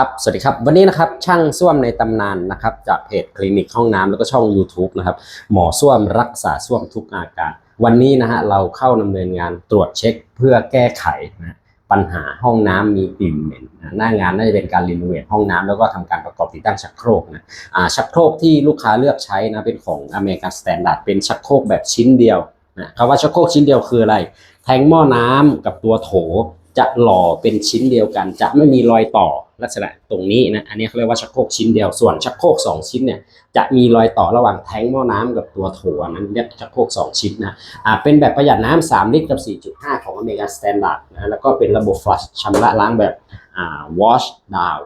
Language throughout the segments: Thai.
ครับ สวัสดีครับ วันนี้นะครับ ช่างส้วมในตำนานนะครับ จากเพจคลินิกห้องน้ำแล้วก็ช่อง YouTube นะครับ หมอส้วมรักษาส้วมทุกอาการ วันนี้นะฮะ เราเข้าดำเนินงานตรวจเช็คเพื่อแก้ไขนะปัญหาห้องน้ำมีกลิ่นเหม็นหน้างานน่าจะเป็นการรีโนเวทห้องน้ำแล้วก็ทำการประกอบติดตั้งชักโครกนะชักโครกที่ลูกค้าเลือกใช้นะเป็นของอเมริกันสแตนดาร์ดเป็นชักโครกแบบชิ้นเดียวนะคำว่าชักโครกชิ้นเดียวคืออะไร แทงหม้อน้ำกับตัวโถจะหล่อเป็นชิ้นเดียวกัน จะไม่มีรอยต่อ ลักษณะตรงนี้นะ อันนี้เขาเรียกว่าชักโครกชิ้นเดียว ส่วนชักโครกสองชิ้นเนี่ยจะมีรอยต่อระหว่างแทงหม้อน้ำกับตัวโถอันนั้นเรียกชักโครกสองชิ้นนะ อ่า เป็นแบบประหยัดน้ำ3ลิตรกับ 4.5 ของอเมริกันสแตนดาร์ดนะ แล้วก็เป็นระบบ flush ชำระล้างแบบ อ่า wash down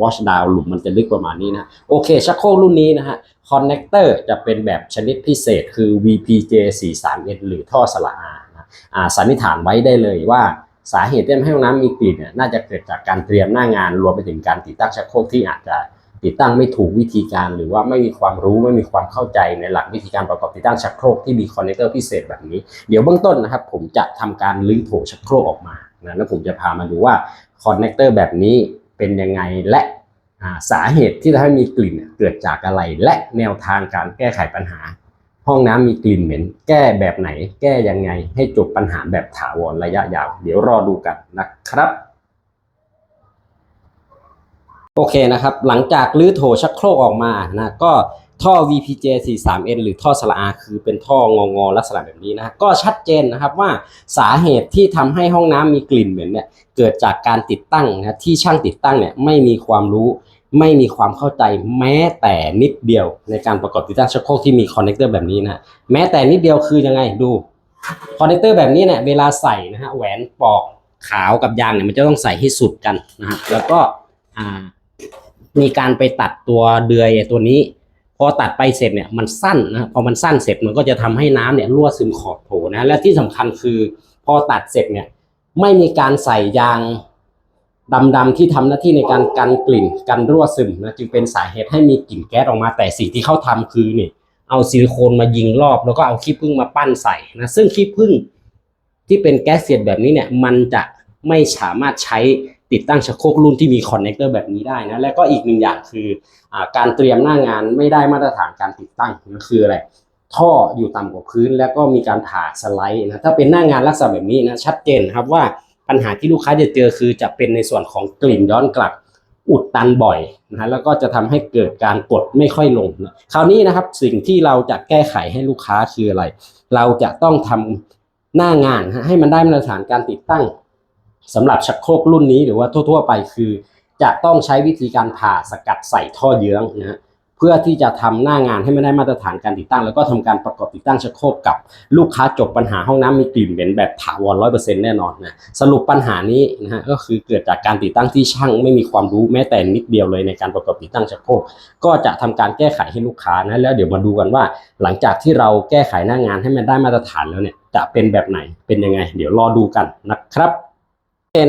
wash down หลุมมันจะลึกประมาณนี้นะ โอเค ชักโครกรุ่นนี้นะฮะ คอนเนคเตอร์จะเป็นแบบชนิดพิเศษคือ VPJ 43N หรือท่อสละอานะ อ่า สันนิษฐานไว้ได้เลยว่า สาเหตุที่ทำให้ห้องน้ำมีกลิ่นเนี่ยน่าจะเกิดจากการเตรียมหน้างาน รวมไปถึงการติดตั้งชักโครกที่อาจจะติดตั้งไม่ถูกวิธีการ หรือว่าไม่มีความรู้ไม่มีความเข้าใจในหลักวิธีการประกอบติดตั้งชักโครกที่มีคอนเนคเตอร์พิเศษแบบนี้ เดี๋ยวเบื้องต้นนะครับ ผมจะทำการลื้อโถชักโครกออกมานะแล้วผมจะพามาดูว่าคอนเนคเตอร์แบบนี้เป็นยังไงและสาเหตุที่ทำให้มีกลิ่นเกิดจากอะไร และแนวทางการแก้ไขปัญหา ห้องน้ำมีกลิ่นเหม็น แก้แบบไหน แก้ยังไง ให้จบปัญหาแบบถาวรระยะยาว เดี๋ยวรอดูกันนะครับ โอเคนะครับ หลังจากลื้อโถชักโครกออกมานะก็ท่อ VPJ 43N หรือท่อสละอาคือเป็นท่ององอๆลักษณะแบบนี้นะก็ชัดเจนนะครับว่าสาเหตุที่ทำให้ห้องน้ำมีกลิ่นเหม็นเนี่ยเกิดจากการติดตั้งนะที่ช่างติดตั้งเนี่ยไม่มีความรู้ ไม่มีความเข้าใจแม้แต่นิดเดียวในการประกอบติดตั้งชักโครกที่มีคอนเนคเตอร์แบบนี้นะแม้แต่นิดเดียวคือยังไงดูคอนเนคเตอร์แบบนี้เนี่ยเวลาใส่นะฮะแหวนปอกขาวกับยางเนี่ยมันจะต้องใส่ให้สุดกันนะฮะแล้วก็อ่ามีการไปตัดตัวเดือยตัวนี้ พอตัดไปเสร็จเนี่ยมันสั้นนะพอมันสั้นเสร็จมันก็จะทำให้น้ำเนี่ยรั่วซึมขอบโถนะและที่สำคัญคือ พอตัดเสร็จเนี่ยไม่มีการใส่ยาง ดำๆที่ทำหน้าที่ในการกันกลิ่นกันรั่วซึมนะจึงเป็นสาเหตุให้มีกลิ่นแก๊สออกมาแต่สิ่งที่เขาทำคือนี่เอาซิลิโคนมายิงรอบ แล้วก็เอาขี้ผึ้งมาปั้นใส่นะซึ่งขี้ผึ้งที่เป็นแก๊สเสียดแบบนี้เนี่ยมันจะไม่สามารถใช้ติดตั้งชักโครกรุ่นที่มีคอนเนคเตอร์แบบนี้ได้นะและก็อีกหนึ่งอย่างคืออการเตรียมหน้างานไม่ได้มาตรฐานการติดตั้งนั่นคืออะไรท่ออยู่ต่ำกว่าพื้นแล้วก็มีการผ่าสไลด์นะถ้าเป็นหน้างานลักษณะแบบนี้นะชัดเจนครับว่า ปัญหาที่ลูกค้าจะเจอคือจะเป็นในส่วนของกลิ่นย้อนกลับอุดตันบ่อยนะฮะแล้วก็จะทำให้เกิดการกดไม่ค่อยลงนะคราวนี้นะครับสิ่งที่เราจะแก้ไขให้ลูกค้าคืออะไร เราจะต้องทำหน้างานฮะให้มันได้มาตรฐานการติดตั้งสำหรับชักโครกรุ่นนี้หรือว่าทั่ว ๆ ไปคือ จะต้องใช้วิธีการผ่าสกัดใส่ท่อเยื้องนะฮะ เพื่อที่จะทำหน้างานให้ไมันได้มาตรฐานการติดตั้ง แล้วก็ทำการประกอบติดตั้งชักโครกกับลูกค้าจบปัญหาห้องน้ำมีกลิ่นเหม็นแบบถาวรร้อยเปอร์เซ็นต์แน่นอนนะสรุปปัญหานี้นะฮะก็คือเกิดจากการติดตั้งที่ช่างไม่มีความรู้แม้แต่นิดเดียวเลยในการประกอบติดตั้งชักโครกก็จะทำการแก้ไขให้ลูกค้านะแล้วเดี๋ยวมาดูกันว่า หลังจากที่เราแก้ไขหน้างานให้มันได้มาตรฐานแล้วเนี่ยจะเป็นแบบไหนเป็นยังไง เดี๋ยวรอดูกันนะครับ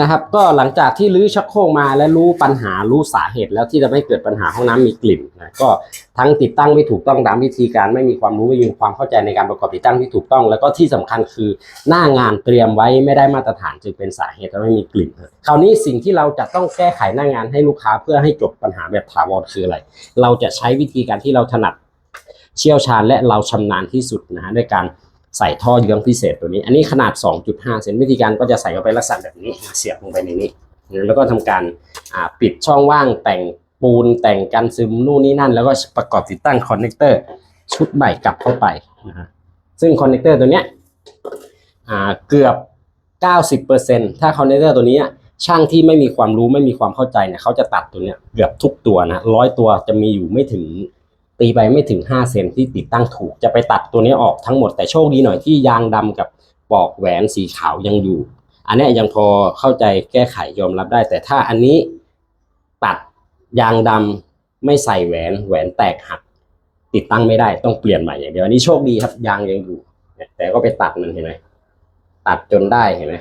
นะครับ ก็หลังจากที่รื้อชักโครกมาและรู้ปัญหารู้สาเหตุแล้วที่จะไม่เกิดปัญหาห้องน้ำมีกลิ่นนะก็ทั้งติดตั้งไม่ถูกต้องตามวิธีการไม่มีความรู้ไม่มีความเข้าใจในการประกอบติดตั้งที่ถูกต้อง แล้วก็ที่สำคัญคือหน้างานเตรียมไว้ไม่ได้มาตรฐานจึงเป็นสาเหตุทำให้มีกลิ่นคราวนี้สิ่งที่เราจะต้องแก้ไขหน้างานให้ลูกค้าเพื่อให้จบปัญหาแบบถาวรคืออะไร เราจะใช้วิธีการที่เราถนัดเชี่ยวชาญและเราชำนาญที่สุดนะฮะด้วยการ ใส่ท่อเยื้องพิเศษตัวนี้ อันนี้ขนาด 2.5 เซนวิธีการก็จะใส่เข้าไปลักษณะแบบนี้ เสียบลงไปในนี้ แล้วก็ทำการปิดช่องว่างแต่งปูนแต่งกันซึมนู่นนี่นั่น แล้วก็ประกอบติดตั้งคอนเนคเตอร์ชุดใหม่กลับเข้าไปนะฮะซึ่งคอนเนคเตอร์ตัวเนี้ยเกือบ 90%ถ้าคอนเนคเตอร์ตัวนี้ช่างที่ไม่มีความรู้ไม่มีความเข้าใจเนี่ยเขาจะตัดตัวเนี้ยเกือบทุกตัวนะร้อยตัวจะมีอยู่ไม่ถึง ตีไปไม่ถึง 5 เซนที่ติดตั้งถูกจะไปตัดตัวนี้ออกทั้งหมดแต่โชคดีหน่อยที่ยางดำกับปลอกแหวนสีขาวยังอยู่ อันนี้ยังพอเข้าใจแก้ไขยอมรับได้ แต่ถ้าอันนี้ตัดยางดำไม่ใส่แหวนแหวนแตกหัก ติดตั้งไม่ได้ต้องเปลี่ยนใหม่อย่างเดียวอันนี้โชคดีครับยางยังอยู่แต่ก็ไปตัดมันเห็นไหมตัดจนได้เห็นไหม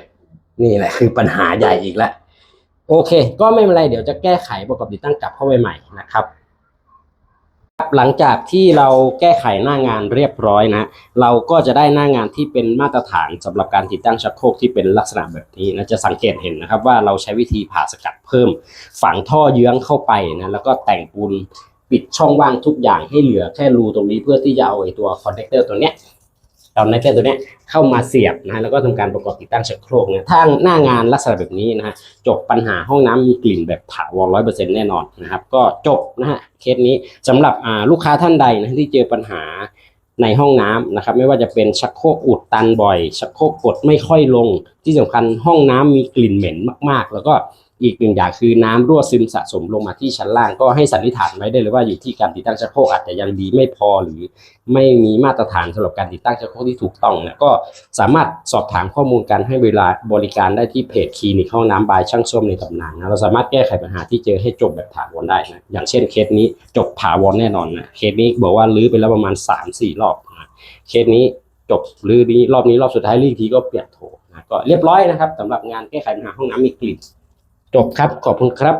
นี่แหละคือปัญหาใหญ่อีกแล้วโอเค ก็ไม่เป็นไรเดี๋ยวจะแก้ไขประกอบติดตั้งกลับเข้าไปใหม่นะครับ หลังจากที่เราแก้ไขหน้างานเรียบร้อยนะ เราก็จะได้หน้างานที่เป็นมาตรฐานสำหรับการติดตั้งชักโครกที่เป็นลักษณะแบบนี้นะจะสังเกตเห็นนะครับว่าเราใช้วิธีผ่าสกัดเพิ่ม ฝังท่อเยื้องเข้าไปนะแล้วก็แต่งปูนปิดช่องว่างทุกอย่างให้เหลือแค่รูตรงนี้เพื่อที่จะเอาไอ้ตัวคอนเนคเตอร์ตัวเนี้ย เอาคอนเนคเตอร์ตัวนี้เข้ามาเสียบนะแล้วก็ทำการประกอบติดตั้งชักโครกนะถ้าหน้างานลักษณะแบบนี้นะฮะจบปัญหาห้องน้ำมีกลิ่นแบบถาวรร้อยเปอร์เซ็นต์แน่นอนนะครับ ก็จบนะฮะเคสนี้สำหรับลูกค้าท่านใดนะที่เจอปัญหาในห้องน้ำนะครับ ไม่ว่าจะเป็นชักโครกอุดตันบ่อย ชักโครกกดไม่ค่อยลง ที่สำคัญห้องน้ำมีกลิ่นเหม็นมาก ๆ แล้วก็ อีกหนึ่งอย่างคือน้ำรั่วซึมสะสมลงมาที่ชั้นล่าง ก็ให้สันนิษฐานไว้ได้เลยว่าอยู่ที่การติดตั้งชักโครกอาจจะยังดีไม่พอหรือไม่มีมาตรฐานสำหรับการติดตั้งชักโครกที่ถูกต้องเนี่ยก็สามารถสอบถามข้อมูลการให้เวลาบริการได้ที่เพจคลินิกห้องน้ำบายช่างส้มในตำนานนะเราสามารถแก้ไขปัญหาที่เจอให้จบแบบถาวรได้นะอย่างเช่นเคสนี้จบถาวรแน่นอนนะเคสนี้บอกว่าลื้อไปแล้วประมาณ 3-4 รอบนะเคสนี้จบรือนี้รอบนี้รอบสุดท้ายรีกทีก็เปลี่ยนโถนะก็เรียบร้อยนะครับสำหรับงานแก้ไขปัญหาห้องน้ำมีกลิ่น จบครับขอบคุณครับ